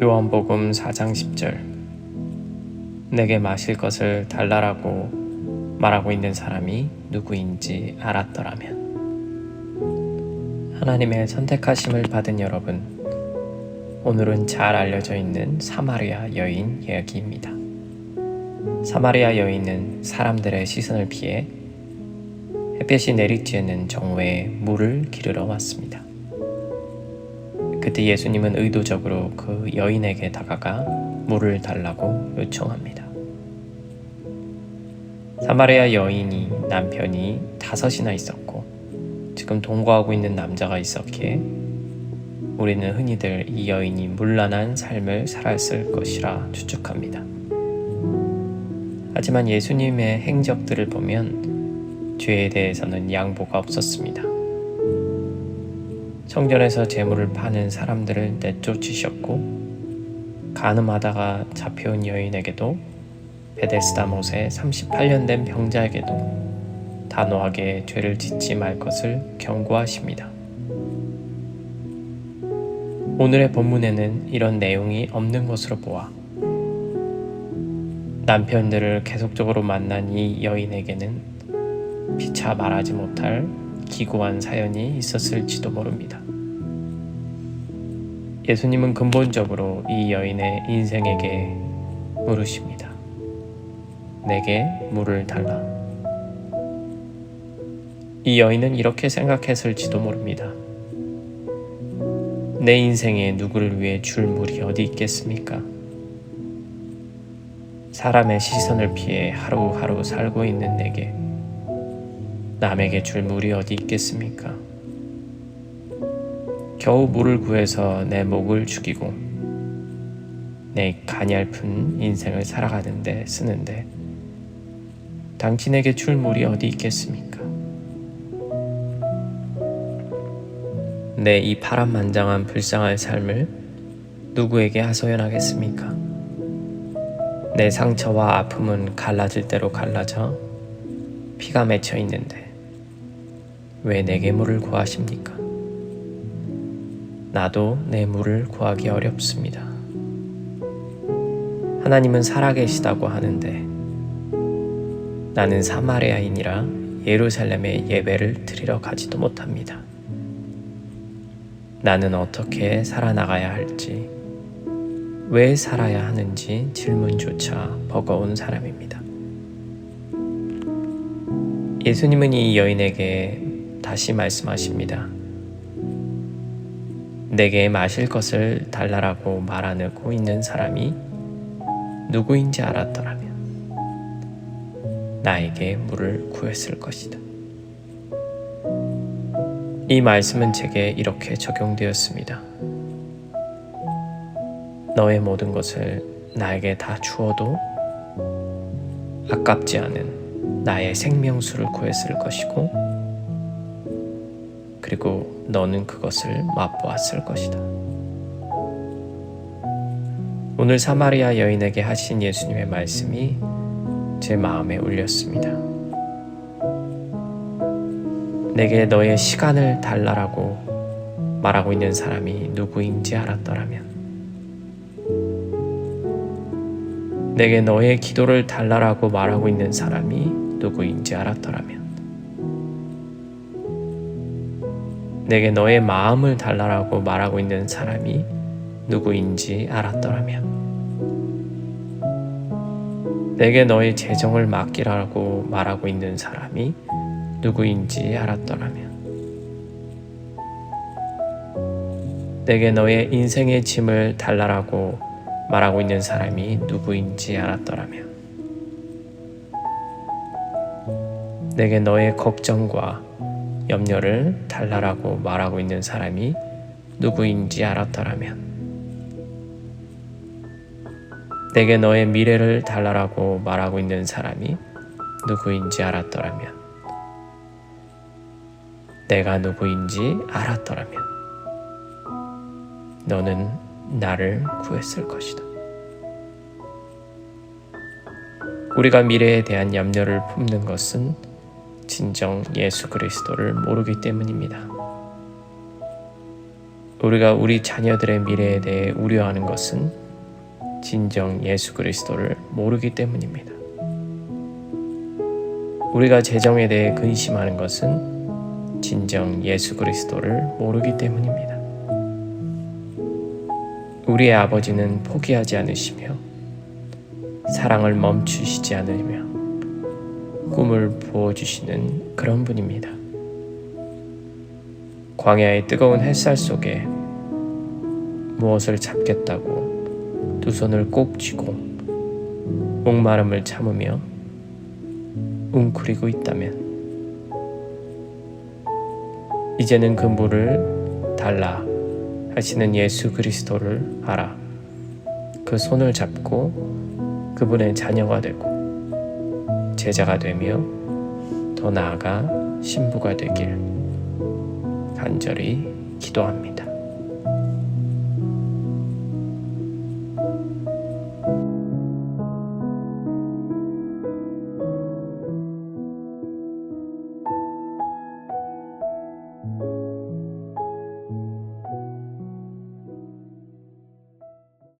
요한복음 4장 10절 내게 마실 것을 달라라고 말하고 있는 사람이 누구인지 알았더라면 하나님의 선택하심을 받은 여러분 오늘은 잘 알려져 있는 사마리아 여인 이야기입니다. 사마리아 여인은 사람들의 시선을 피해 햇볕이 내리쬐는 정오에 물을 기르러 왔습니다. 그때 예수님은 의도적으로 그 여인에게 다가가 물을 달라고 요청합니다. 사마리아 여인이 남편이 다섯이나 있었고 지금 동거하고 있는 남자가 있었기에 우리는 흔히들 이 여인이 물란한 삶을 살았을 것이라 추측합니다. 하지만 예수님의 행적들을 보면 죄에 대해서는 양보가 없었습니다. 성전에서 재물을 파는 사람들을 내쫓으셨고 가늠하다가 잡혀온 여인에게도 베데스다 못에 38년 된 병자에게도 단호하게 죄를 짓지 말 것을 경고하십니다. 오늘의 본문에는 이런 내용이 없는 것으로 보아 남편들을 계속적으로 만난 이 여인에게는 피차 말하지 못할 기고한 사연이 있었을지도 모릅니다. 예수님은 근본적으로 이 여인의 인생에게 물으십니다. 내게 물을 달라. 이 여인은 이렇게 생각했을지도 모릅니다. 내 인생에 누구를 위해 줄 물이 어디 있겠습니까? 사람의 시선을 피해 하루하루 살고 있는 내게 남에게 줄 물이 어디 있겠습니까? 겨우 물을 구해서 내 목을 죽이고 내 가냘픈 인생을 살아가는데 쓰는데 당신에게 줄 물이 어디 있겠습니까? 내 이 파란만장한 불쌍한 삶을 누구에게 하소연하겠습니까? 내 상처와 아픔은 갈라질 대로 갈라져 피가 맺혀 있는데 왜 내게 물을 구하십니까? 나도 내 물을 구하기 어렵습니다. 하나님은 살아계시다고 하는데 나는 사마리아인이라 예루살렘에 예배를 드리러 가지도 못합니다. 나는 어떻게 살아나가야 할지, 왜 살아야 하는지 질문조차 버거운 사람입니다. 예수님은 이 여인에게 다시 말씀하십니다. 내게 마실 것을 달라라고 말하고 있는 사람이 누구인지 알았더라면 나에게 물을 구했을 것이다. 이 말씀은 제게 이렇게 적용되었습니다. 너의 모든 것을 나에게 다 주어도 아깝지 않은 나의 생명수를 구했을 것이고, 그리고 너는 그것을 맛보았을 것이다. 오늘 사마리아 여인에게 하신 예수님의 말씀이 제 마음에 울렸습니다. 내게 너의 시간을 달라라고 말하고 있는 사람이 누구인지 알았더라면, 내게 너의 기도를 달라라고 말하고 있는 사람이 누구인지 알았더라면, 내게 너의 마음을 달라라고 말하고 있는 사람이 누구인지 알았더라면, 내게 너의 재정을 맡기라고 말하고 있는 사람이 누구인지 알았더라면, 내게 너의 인생의 짐을 달라라고 말하고 있는 사람이 누구인지 알았더라면, 내게 너의 걱정과 염려를 달라라고 말하고 있는 사람이 누구인지 알았더라면, 내게 너의 미래를 달라라고 말하고 있는 사람이 누구인지 알았더라면, 내가 누구인지 알았더라면, 너는 나를 구했을 것이다. 우리가 미래에 대한 염려를 품는 것은 진정 예수 그리스도를 모르기 때문입니다. 우리가 우리 자녀들의 미래에 대해 우려하는 것은 진정 예수 그리스도를 모르기 때문입니다. 우리가 재정에 대해 근심하는 것은 진정 예수 그리스도를 모르기 때문입니다. 우리의 아버지는 포기하지 않으시며 사랑을 멈추시지 않으며 꿈을 부어주시는 그런 분입니다. 광야의 뜨거운 햇살 속에 무엇을 잡겠다고 두 손을 꼭 쥐고 목마름을 참으며 웅크리고 있다면 이제는 그 물을 달라 하시는 예수 그리스도를 알아 그 손을 잡고 그분의 자녀가 되고 제자가 되며 더 나아가 신부가 되길 간절히 기도합니다.